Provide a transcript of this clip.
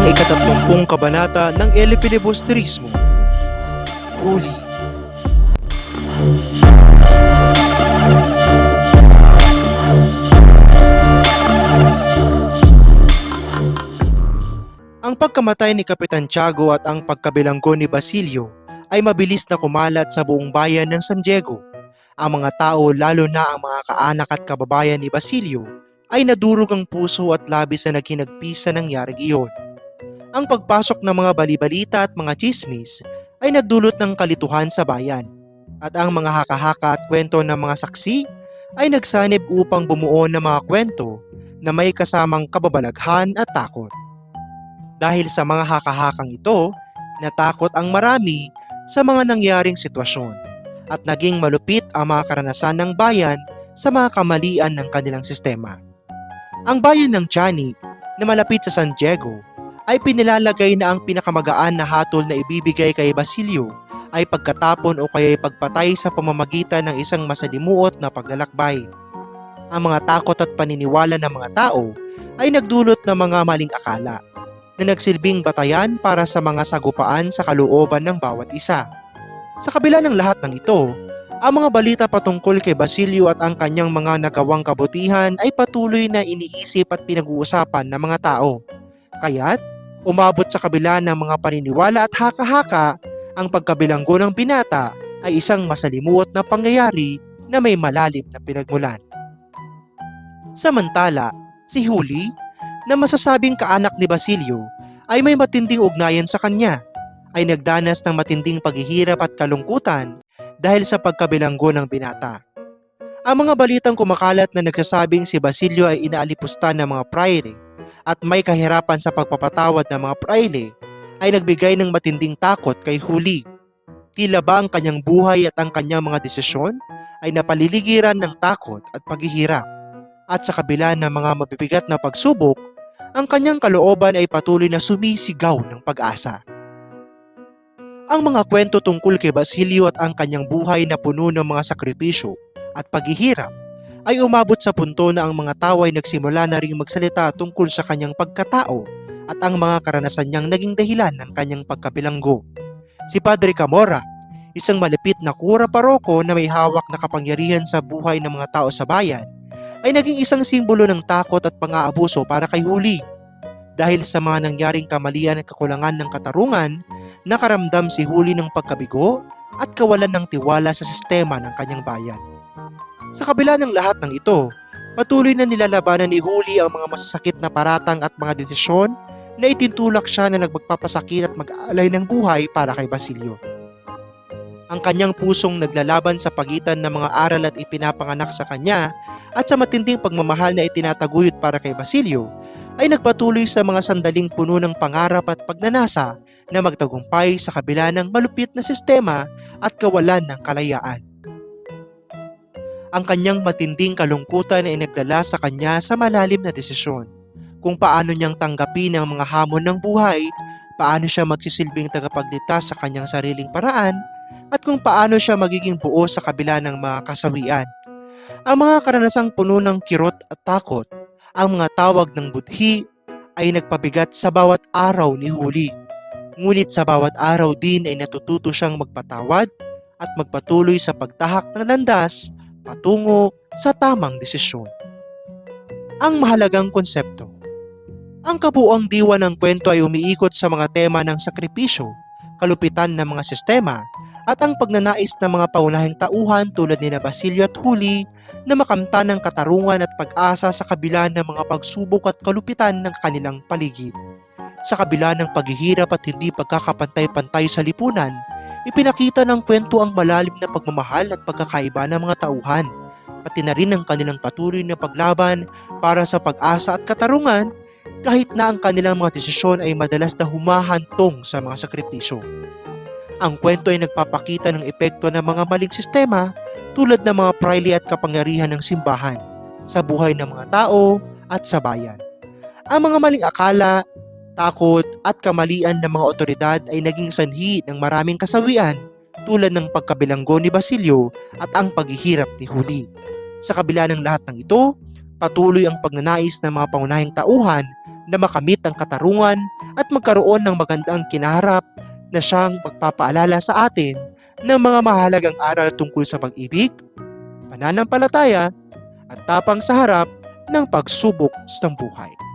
ang ikatatlumpung kabanata ng El Filibusterismo. Huli. Ang pagkamatay ni Kapitan Tiago at ang pagkabilanggo ni Basilio ay mabilis na kumalat sa buong bayan ng San Diego. Ang mga tao, lalo na ang mga kaanak at kababayan ni Basilio, ay nadurog ang puso at labis na naghinagpis sa nangyaring iyon. Ang pagpasok ng mga balibalita at mga chismis ay nagdulot ng kalituhan sa bayan. At ang mga haka-haka at kwento ng mga saksi ay nagsanib upang bumuo ng mga kwento na may kasamang kababalaghan at takot. Dahil sa mga haka-hakang ito, natakot ang marami sa mga nangyaring sitwasyon at naging malupit ang mga karanasan ng bayan sa mga kamalian ng kanilang sistema. Ang bayan ng Chani na malapit sa San Diego ay pinilalagay na ang pinakamagaan na hatol na ibibigay kay Basilio ay pagkatapon o kaya pagpatay sa pamamagitan ng isang masalimuot na paglalakbay. Ang mga takot at paniniwala ng mga tao ay nagdulot ng mga maling akala na nagsilbing batayan para sa mga sagupaan sa kalooban ng bawat isa. Sa kabila ng lahat ng ito, ang mga balita patungkol kay Basilio at ang kanyang mga nagawang kabutihan ay patuloy na iniisip at pinag-uusapan ng mga tao. Kaya't, umabot sa kabila ng mga paniniwala at haka-haka, ang pagkabilanggo ng binata ay isang masalimuot na pangyayari na may malalim na pinagmulan. Samantala, si Huli, na masasabing kaanak ni Basilio, ay may matinding ugnayan sa kanya, ay nagdanas ng matinding paghihirap at kalungkutan dahil sa pagkabilanggo ng binata. Ang mga balitang kumakalat na nagsasabing si Basilio ay inaalipusta ng mga praire at may kahirapan sa pagpapatawad ng mga praile ay nagbigay ng matinding takot kay Huli. Tila ba ang kanyang buhay at ang kanyang mga desisyon ay napaliligiran ng takot at paghihirap. At sa kabila ng mga mabibigat na pagsubok, ang kanyang kalooban ay patuloy na sumisigaw ng pag-asa. Ang mga kwento tungkol kay Basilio at ang kanyang buhay na puno ng mga sakripisyo at paghihirap ay umabot sa punto na ang mga tao ay nagsimula na ring magsalita tungkol sa kanyang pagkatao at ang mga karanasan niyang naging dahilan ng kanyang pagkabilanggo. Si Padre Camora, isang malapit na kura paroko na may hawak na kapangyarihan sa buhay ng mga tao sa bayan, ay naging isang simbolo ng takot at pang-aabuso para kay Huli. Dahil sa mga nangyaring kamalian at kakulangan ng katarungan, nakaramdam si Huli ng pagkabigo at kawalan ng tiwala sa sistema ng kanyang bayan. Sa kabila ng lahat ng ito, patuloy na nilalabanan ni Huli ang mga masasakit na paratang at mga desisyon na itintulak siya na nagpapasakit at mag-aalay ng buhay para kay Basilio. Ang kanyang pusong naglalaban sa pagitan ng mga aral at ipinapanganak sa kanya at sa matinding pagmamahal na itinataguyod para kay Basilio ay nagpatuloy sa mga sandaling puno ng pangarap at pagnanasa na magtagumpay sa kabila ng malupit na sistema at kawalan ng kalayaan. Ang kanyang matinding kalungkutan ay nagdala sa kanya sa malalim na desisyon kung paano niyang tanggapin ang mga hamon ng buhay, paano siya magsisilbing tagapagligtas sa kanyang sariling paraan, at kung paano siya magiging buo sa kabila ng mga kasawian. Ang mga karanasang puno ng kirot at takot, ang mga tawag ng budhi ay nagpabigat sa bawat araw ni Huli. Ngunit sa bawat araw din ay natututo siyang magpatawad at magpatuloy sa pagtahak ng landas patungo sa tamang desisyon. Ang mahalagang konsepto ang kabuang diwa ng kwento ay umiikot sa mga tema ng sakripisyo, kalupitan ng mga sistema, at ang pagnanais ng mga paunahing tauhan tulad ni na Basilio at Huli na makamta ng katarungan at pag-asa sa kabila ng mga pagsubok at kalupitan ng kanilang paligid. Sa kabila ng paghihirap at hindi pagkakapantay-pantay sa lipunan, ipinakita ng kwento ang malalim na pagmamahal at pagkakaiba ng mga tauhan, pati na rin ang kanilang patuloy na paglaban para sa pag-asa at katarungan kahit na ang kanilang mga desisyon ay madalas na humahantong sa mga sakripisyo. Ang kwento ay nagpapakita ng epekto ng mga maling sistema tulad ng mga praile at kapangyarihan ng simbahan sa buhay ng mga tao at sa bayan. Ang mga maling akala, Takot at kamalian ng mga otoridad ay naging sanhi ng maraming kasawian tulad ng pagkabilanggo ni Basilio at ang paghihirap ni Huli. Sa kabila ng lahat ng ito, patuloy ang pagnanais ng mga pangunahing tauhan na makamit ang katarungan at magkaroon ng magandang kinaharap na siyang pagpapaalala sa atin ng mga mahalagang aral tungkol sa pag-ibig, pananampalataya, at tapang sa harap ng pagsubok ng buhay.